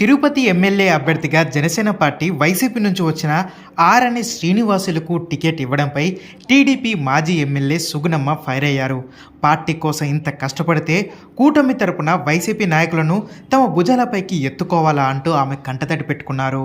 Tirupati MLA అభ్యర్థిగా Janasena party YCP నుంచి వచ్చిన ఆర్ఎన్ఏ శ్రీనివాసులకు టికెట్ ఇవ్వడంపై టీడీపీ మాజీ ఎమ్మెల్యే సుగుణమ్మ ఫైర్ అయ్యారు. పార్టీ కోసం ఇంత కష్టపడితే కూటమి తరపున వైసీపీ నాయకులను తమ భుజాలపైకి ఎత్తుకోవాలా అంటూ ఆమె కంటతడి పెట్టుకున్నారు.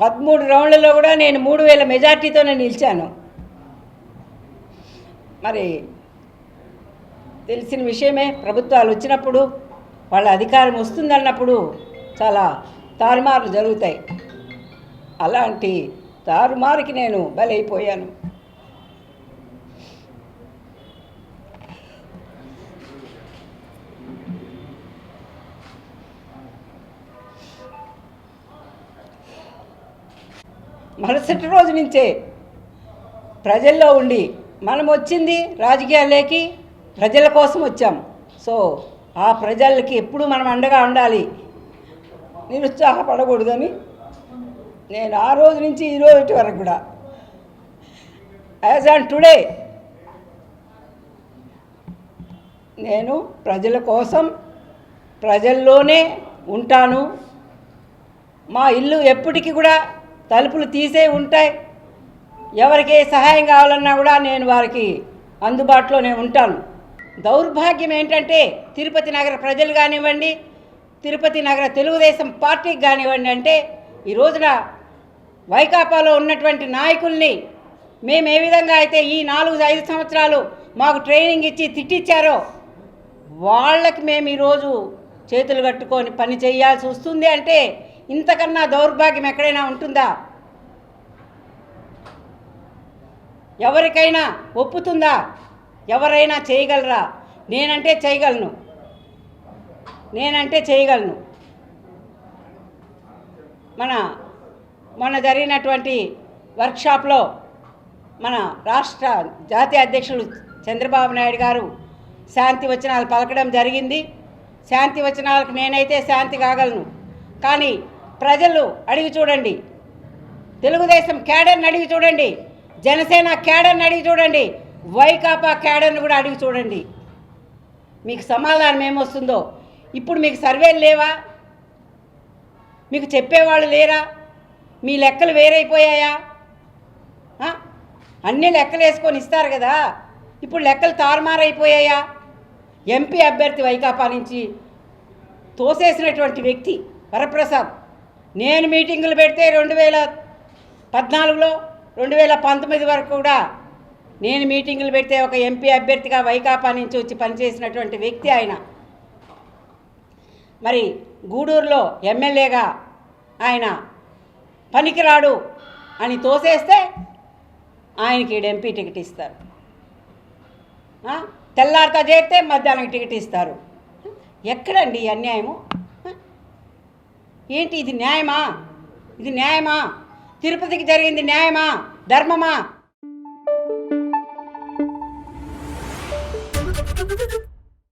పదమూడు రౌండ్లలో కూడా నేను మూడు వేల మెజార్టీతోనే నిలిచాను. మరి తెలిసిన విషయమే ప్రభుత్వాలు వచ్చినప్పుడు వాళ్ళ అధికారం వస్తుందన్నప్పుడు చాలా తారుమారులు జరుగుతాయి. అలాంటి తారుమారుకి నేను బలైపోయాను. మరుసటి రోజు నుంచే ప్రజల్లో ఉండి మనం వచ్చింది రాజకీయాల్లోకి ప్రజల కోసం వచ్చాం. సో ఆ ప్రజలకి ఎప్పుడు మనం అండగా ఉండాలి? నిరుత్సాహపడకూడదని నేను ఆ రోజు నుంచి ఈ రోజు వరకు కూడా. యాజ్ ఆన్ టుడే నేను ప్రజల కోసం ప్రజల్లోనే ఉంటాను. మా ఇల్లు ఎప్పటికీ కూడా తలుపులు తీసే ఉంటాయి. ఎవరికి సహాయం కావాలన్నా కూడా నేను వారికి అందుబాటులోనే ఉంటాను. దౌర్భాగ్యం ఏంటంటే తిరుపతి నగర ప్రజలు కానివ్వండి తిరుపతి నగర తెలుగుదేశం పార్టీకి కానివ్వండి అంటే ఈ రోజున వైకాపాలో ఉన్నటువంటి నాయకుల్ని మేము ఏ విధంగా అయితే ఈ నాలుగు ఐదు సంవత్సరాలు మాకు ట్రైనింగ్ ఇచ్చి తిట్టిచ్చారో వాళ్ళకి మేము ఈరోజు చేతులు కట్టుకొని పని చేయాల్సి వస్తుంది అంటే ఇంతకన్నా దౌర్భాగ్యం ఎక్కడైనా ఉంటుందా? ఎవరికైనా ఒప్పుతుందా? ఎవరైనా చేయగలరా? నేనంటే చేయగలను. నేనంటే చేయగలను. మన మొన్న జరిగినటువంటి వర్క్షాప్లో మన రాష్ట్ర జాతీయ అధ్యక్షులు చంద్రబాబు నాయుడు గారు శాంతి వచనాలు పలకడం జరిగింది. శాంతి వచనాలకు నేనైతే శాంతి కాగలను. కానీ ప్రజలు అడిగి చూడండి. తెలుగుదేశం క్యాడర్ని అడిగి చూడండి. జనసేన క్యాడర్ని అడిగి చూడండి. వైకాపా క్యాడర్ని కూడా అడిగి చూడండి. మీకు సమాధానం ఏమొస్తుందో? ఇప్పుడు మీకు సర్వేలు లేవా? మీకు చెప్పేవాళ్ళు లేరా? మీ లెక్కలు వేరైపోయాయా? అన్నీ అన్ని లెక్కలు వేసుకొని ఇస్తారు కదా. ఇప్పుడు లెక్కలు తారుమారైపోయాయా? ఎంపీ అభ్యర్థి వైకాపా నుంచి తోసేసినటువంటి వ్యక్తి వరప్రసాద్. నేను మీటింగులు పెడితే రెండు వేల పద్నాలుగులో రెండు వేల పంతొమ్మిది వరకు కూడా నేను మీటింగులు పెడితే ఒక ఎంపీ అభ్యర్థిగా వైకాపా నుంచి వచ్చి పనిచేసినటువంటి వ్యక్తి ఆయన. మరి గూడూరులో ఎమ్మెల్యేగా ఆయన పనికిరాడు అని తోసేస్తే ఆయనకి ఎంపీ టికెట్ ఇస్తారు. తెల్లారితో చేస్తే మధ్యాహ్నం టికెట్ ఇస్తారు. ఎక్కడండి ఈ అన్యాయము? ఏంటి ఇది న్యాయమా ఇది న్యాయమా తిరుపతికి జరిగింది న్యాయమా ధర్మమా Thank you.